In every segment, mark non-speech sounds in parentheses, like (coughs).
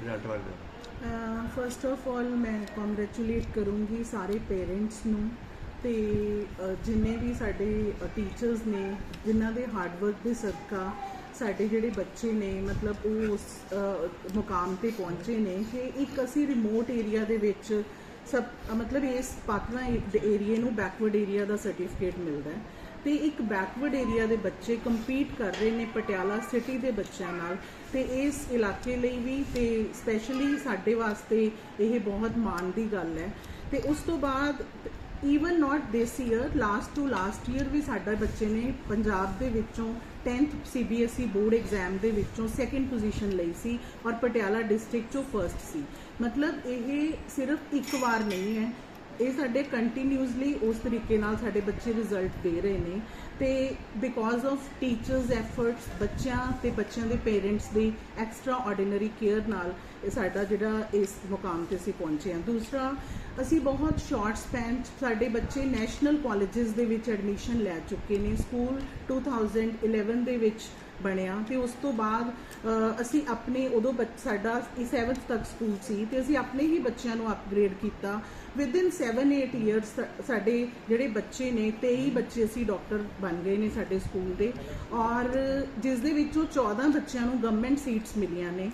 Result ਬਾਰੇ first of all ਮੈਂ congratulate ਕਰੂੰਗੀ ਸਾਰੇ ਪੇਰੈਂਟਸ ਨੂੰ ਤੇ ਅਹ, ਜਿੰਨੇ ਵੀ ਸਾਡੇ ਟੀਚਰਸ ਨੇ ਜਿਨ੍ਹਾਂ ਦੇ ਹਾਰਡ ਵਰਕ ਦੇ ਸਦਕਾ ਸਾਡੇ ਜਿਹੜੇ ਬੱਚੇ ਨੇ ਮਤਲਬ ਉਹ ਉਸ ਅਹ, ਮੁਕਾਮ ਤੇ ਪਹੁੰਚੇ ਨੇ ਕਿ ਇੱਕ ਅਸੀਂ ਰਿਮੋਟ ਏਰੀਆ ਦੇ ਵਿੱਚ ਸਭ ਅਹ, ਮਤਲਬ ਇਸ ਪਾਤਨਾ ਏਰੀਏ ਨੂੰ ਬੈਕਵਰਡ ਏਰੀਆ ਦਾ ਸਰਟੀਫਿਕੇਟ ਮਿਲਦਾ ਹੈ। ਤੇ ਇੱਕ ਬੈਕਵਰਡ ਏਰੀਆ ਦੇ ਬੱਚੇ ਕੰਪੀਟ ਕਰ ਰਹੇ ਨੇ ਪਟਿਆਲਾ ਸਿਟੀ ਦੇ ਬੱਚਿਆਂ ਨਾਲ ਤੇ ਇਸ ਇਲਾਕੇ ਲਈ ਵੀ ਤੇ ਸਪੈਸ਼ਲੀ ਸਾਡੇ ਵਾਸਤੇ ਇਹ ਬਹੁਤ ਮਾਣ ਦੀ ਗੱਲ ਹੈ। ਤੇ ਉਸ ਤੋਂ ਬਾਅਦ even not this year last to last year ਵੀ ਸਾਡਾ ਬੱਚੇ ਨੇ ਪੰਜਾਬ ਦੇ ਵਿੱਚੋਂ 10th CBSE ਬੋਰਡ ਐਗਜ਼ਾਮ ਦੇ ਵਿੱਚੋਂ ਸੈਕੰਡ ਪੋਜੀਸ਼ਨ ਲਈ ਸੀ ਔਰ ਪਟਿਆਲਾ ਡਿਸਟ੍ਰਿਕਟ ਚੋਂ ਫਰਸਟ ਸੀ। ਮਤਲਬ ਇਹ ਸਿਰਫ ਇੱਕ ਵਾਰ ਨਹੀਂ ਹੈ ਇਹ ਸਾਡੇ ਕੰਟੀਨਿਊਸਲੀ ਉਸ ਤਰੀਕੇ ਨਾਲ ਸਾਡੇ ਬੱਚੇ ਰਿਜ਼ਲਟ ਦੇ ਰਹੇ ਨੇ ਤੇ ਬਿਕੋਜ਼ ਆਫ ਟੀਚਰਸ ਐਫਰਟਸ ਬੱਚਿਆਂ ਤੇ ਬੱਚਿਆਂ ਦੇ ਪੇਰੈਂਟਸ ਦੀ ਐਕਸਟਰਾ ਆਰਡੀਨਰੀ ਕੇਅਰ ਨਾਲ ਇਹ ਸਾਡਾ ਜਿਹੜਾ ਇਸ ਮੁਕਾਮ ਤੇ ਅਸੀਂ ਪਹੁੰਚੇ ਹਾਂ। ਦੂਸਰਾ, ਅਸੀਂ ਬਹੁਤ ਸ਼ਾਰਟ ਸਪੈਨ 'ਚ ਸਾਡੇ ਬੱਚੇ ਨੈਸ਼ਨਲ ਕਾਲਜਸ ਦੇ ਵਿੱਚ ਐਡਮਿਸ਼ਨ ਲੈ ਚੁੱਕੇ ਨੇ। ਸਕੂਲ 2011 ਦੇ ਵਿੱਚ ਬਣਿਆ ਤੇ ਉਸ ਤੋਂ ਬਾਅਦ ਅਸੀਂ ਆਪਣੇ ਉਦੋਂ ਬੱਚ- ਸਾਡਾ 7th ਤੱਕ ਸਕੂਲ ਸੀ ਤੇ ਅਸੀਂ ਆਪਣੇ ਹੀ ਬੱਚਿਆਂ ਨੂੰ ਅਪਗ੍ਰੇਡ ਕੀਤਾ। ਵਿਦ ਇਨ 7-8 ਇਅਰਸ ਸਾਡੇ ਜਿਹੜੇ ਬੱਚੇ ਨੇ 23 ਬੱਚੇ ਅਸੀਂ ਡਾਕਟਰ ਬਣ ਗਏ ਨੇ ਸਾਡੇ ਸਕੂਲ ਦੇ। ਔਰ ਜਿਸ ਦੇ ਵਿੱਚੋਂ 14 ਬੱਚਿਆਂ ਨੂੰ ਗਵਰਨਮੈਂਟ ਸੀਟਸ ਮਿਲੀਆਂ ਨੇ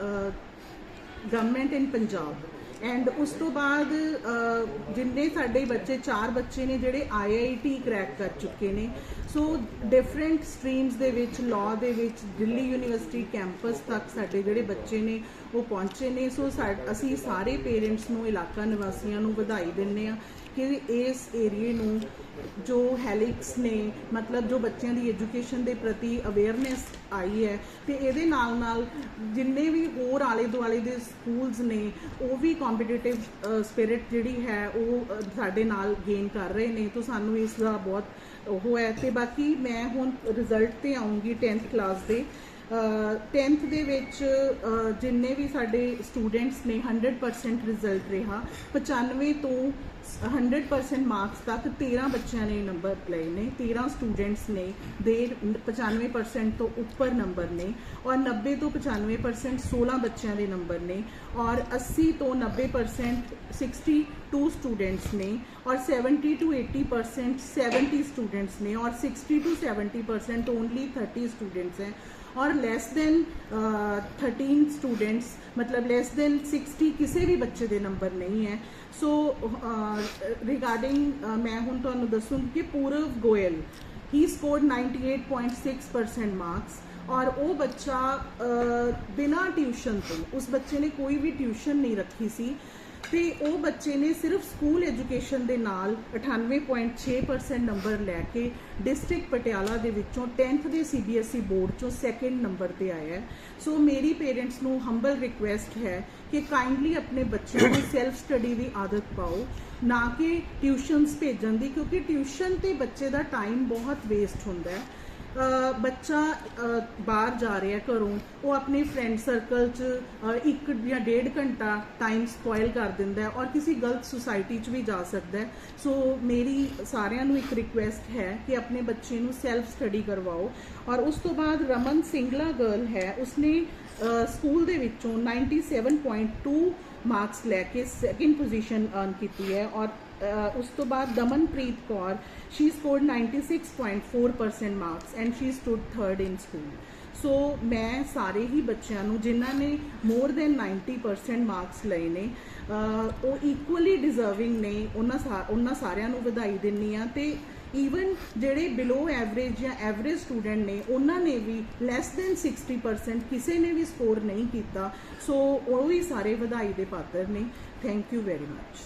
ਗਵਰਨਮੈਂਟ ਇਨ ਪੰਜਾਬ ਐਂਡ ਉਸ ਤੋਂ ਬਾਅਦ ਜਿੰਨੇ ਸਾਡੇ ਬੱਚੇ, ਚਾਰ ਬੱਚੇ ਨੇ ਜਿਹੜੇ ਆਈਆਈਟੀ ਕਰੈਕ ਕਰ ਚੁੱਕੇ ਨੇ। ਸੋ ਡਿਫਰੈਂਟ ਸਟਰੀਮਸ ਦੇ ਵਿੱਚ ਲਾਅ ਦੇ ਵਿੱਚ, ਦਿੱਲੀ ਯੂਨੀਵਰਸਿਟੀ ਕੈਂਪਸ ਤੱਕ ਸਾਡੇ ਜਿਹੜੇ ਬੱਚੇ ਨੇ ਉਹ ਪਹੁੰਚੇ ਨੇ। ਸੋ ਸਾ- ਅਸੀਂ ਸਾਰੇ ਪੇਰੈਂਟਸ ਨੂੰ, ਇਲਾਕਾ ਨਿਵਾਸੀਆਂ ਨੂੰ ਵਧਾਈ ਦਿੰਦੇ ਆ ਕਿ ਇਸ ਏਰੀਏ ਨੂੰ ਜੋ ਹੈਲਿਕਸ ਨੇ, ਮਤਲਬ ਜੋ ਬੱਚਿਆਂ ਦੀ ਐਜੂਕੇਸ਼ਨ ਦੇ ਪ੍ਰਤੀ ਅਵੇਅਰਨੈਸ ਆਈ ਹੈ ਤੇ ਇਹਦੇ ਨਾਲ ਨਾਲ ਜਿੰਨੇ ਵੀ ਹੋਰ ਆਲੇ ਦੁਆਲੇ ਦੇ ਸਕੂਲਸ ਨੇ, ਉਹ ਵੀ ਕੰਪੀਟੀਟਿਵ ਸਪਿਰਿਟ ਜਿਹੜੀ ਹੈ, ਉਹ ਸਾਡੇ ਨਾਲ ਗੇਨ ਕਰ ਰਹੇ ਨੇ। ਤਾਂ ਸਾਨੂੰ ਇਸ ਦਾ ਬਹੁਤ ਉਹ ਹੈ। ਤੇ ਬਾਕੀ ਮੈਂ ਹੁਣ ਰਿਜ਼ਲਟ ਤੇ ਆਉਂਗੀ 10th ਕਲਾਸ ਦੇ। 10th ਦੇ ਵਿੱਚ ਜਿੰਨੇ ਵੀ ਸਾਡੇ ਸਟੂਡੈਂਟਸ ਨੇ 100% ਰਿਜ਼ਲਟ ਰਿਹਾ। 95 ਤੋਂ 100% ਮਾਰਕਸ ਤੱਕ 13 ਬੱਚਿਆਂ ਨੇ ਨੰਬਰ ਲਏ ਨੇ 13 ਸਟੂਡੈਂਟਸ ਨੇ, ਦੇ 95% ਤੋਂ ਉੱਪਰ ਨੰਬਰ ਨੇ, ਔਰ 90 ਤੋਂ 95% 16 ਬੱਚਿਆਂ ਦੇ ਨੰਬਰ ਨੇ, ਔਰ 80 ਤੋਂ 90% 62 ਸਟੂਡੈਂਟਸ ਨੇ, ਔਰ 70 ਤੋਂ 80% 70 ਸਟੂਡੈਂਟਸ ਨੇ, ਔਰ 60 ਤੋਂ 70% ਓਨਲੀ 30 ਸਟੂਡੈਂਟਸ ਹੈ। ਔਰ ਲੈਸ ਦੈਨ 13 ਸਟੂਡੈਂਟਸ ਮਤਲਬ ਲੈਸ ਦੈਨ 60 ਕਿਸੇ ਵੀ ਬੱਚੇ ਦੇ ਨੰਬਰ ਨਹੀਂ ਹੈ। ਸੋ ਰਿਗਾਰਡਿੰਗ ਮੈਂ ਹੁਣ ਤੁਹਾਨੂੰ ਦੱਸੂੰਗੀ ਕਿ ਪੂਰਵ ਗੋਇਲ ਹੀ ਸਕੋਰਡ 98.6% ਮਾਰਕਸ ਔਰ ਉਹ ਬੱਚਾ ਅਹ, ਬਿਨਾਂ ਟਿਊਸ਼ਨ ਤੋਂ ਉਸ ਬੱਚੇ ਨੇ ਕੋਈ ਵੀ ਟਿਊਸ਼ਨ ਨਹੀਂ ਰੱਖੀ ਸੀ। ਤੇ ਉਹ ਬੱਚੇ ਨੇ ਸਿਰਫ ਸਕੂਲ ਐਜੂਕੇਸ਼ਨ ਦੇ ਨਾਲ 98.6% ਨੰਬਰ ਲੈ ਕੇ ਡਿਸਟ੍ਰਿਕਟ ਪਟਿਆਲਾ ਦੇ ਵਿੱਚੋਂ 10th ਦੇ CBSE ਬੋਰਡ ਚੋਂ ਸੈਕੰਡ ਨੰਬਰ ਤੇ ਆਇਆ ਹੈ। ਸੋ ਮੇਰੀ ਪੇਰੈਂਟਸ ਨੂੰ ਹੰਬਲ ਰਿਕੁਐਸਟ ਹੈ ਕਿ ਕਾਈਂਡਲੀ ਆਪਣੇ ਬੱਚਿਆਂ ਨੂੰ (coughs) ਸੈਲਫ ਸਟੱਡੀ ਦੀ ਆਦਤ ਪਾਓ ਨਾ ਕਿ ਟਿਊਸ਼ਨਸ ਭੇਜਣ ਦੀ ਕਿਉਂਕਿ ਟਿਊਸ਼ਨ ਤੇ ਬੱਚੇ ਦਾ ਟਾਈਮ ਬਹੁਤ ਵੇਸਟ ਹੁੰਦਾ ਹੈ। ਬੱਚਾ ਬਾਹਰ ਜਾ ਰਿਹਾ ਘਰੋਂ, ਉਹ ਆਪਣੇ ਫਰੈਂਡ ਸਰਕਲ 'ਚ ਇੱਕ ਜਾਂ ਡੇਢ ਘੰਟਾ ਟਾਈਮ ਸਪੋਇਲ ਕਰ ਦਿੰਦਾ ਹੈ ਔਰ ਕਿਸੇ ਗਲਤ ਸੁਸਾਇਟੀ 'ਚ ਵੀ ਜਾ ਸਕਦਾ ਹੈ। ਸੋ ਮੇਰੀ ਸਾਰਿਆਂ ਨੂੰ ਇੱਕ ਰਿਕੁਐਸਟ ਹੈ ਕਿ ਆਪਣੇ ਬੱਚੇ ਨੂੰ ਸੈਲਫ ਸਟੱਡੀ ਕਰਵਾਓ। ਔਰ ਉਸ ਤੋਂ ਬਾਅਦ ਰਮਨ ਸਿੰਗਲਾ ਗਰਲ ਹੈ, ਉਸਨੇ ਸਕੂਲ ਦੇ ਵਿੱਚੋਂ 97.2 ਮਾਰਕਸ ਲੈ ਕੇ ਸੈਕਿੰਡ ਪੋਜੀਸ਼ਨ ਅਰਨ ਕੀਤੀ ਹੈ। ਔਰ ਉਸ ਤੋਂ ਬਾਅਦ Damanpreet Kaur she scored 96.4% marks and she stood third in school so ਮੈਂ ਸਾਰੇ ਹੀ ਬੱਚਿਆਂ ਨੂੰ, ਜਿਨ੍ਹਾਂ ਨੇ ਮੋਰ ਦੈਨ 90% ਮਾਰਕਸ ਲਏ ਨੇ ਉਹ ਇਕੁਅਲੀ ਡਿਜ਼ਰਵਿੰਗ ਨੇ, ਉਹਨਾਂ ਸਾ- ਉਹਨਾਂ ਸਾਰਿਆਂ ਨੂੰ ਵਧਾਈ ਦਿੰਨੀ ਆ ਤੇ ਈਵਨ ਜਿਹੜੇ ਬਿਲੋ ਐਵਰੇਜ ਜਾਂ ਐਵਰੇਜ ਸਟੂਡੈਂਟ ਨੇ, ਉਹਨਾਂ ਨੇ ਵੀ ਲੈਸ ਦੈਨ 60% ਕਿਸੇ ਨੇ ਵੀ ਸਕੋਰ ਨਹੀਂ ਕੀਤਾ ਸੋ ਉਹ ਵੀ ਸਾਰੇ ਵਧਾਈ ਦੇ ਪਾਤਰ ਨੇ। Thank you very much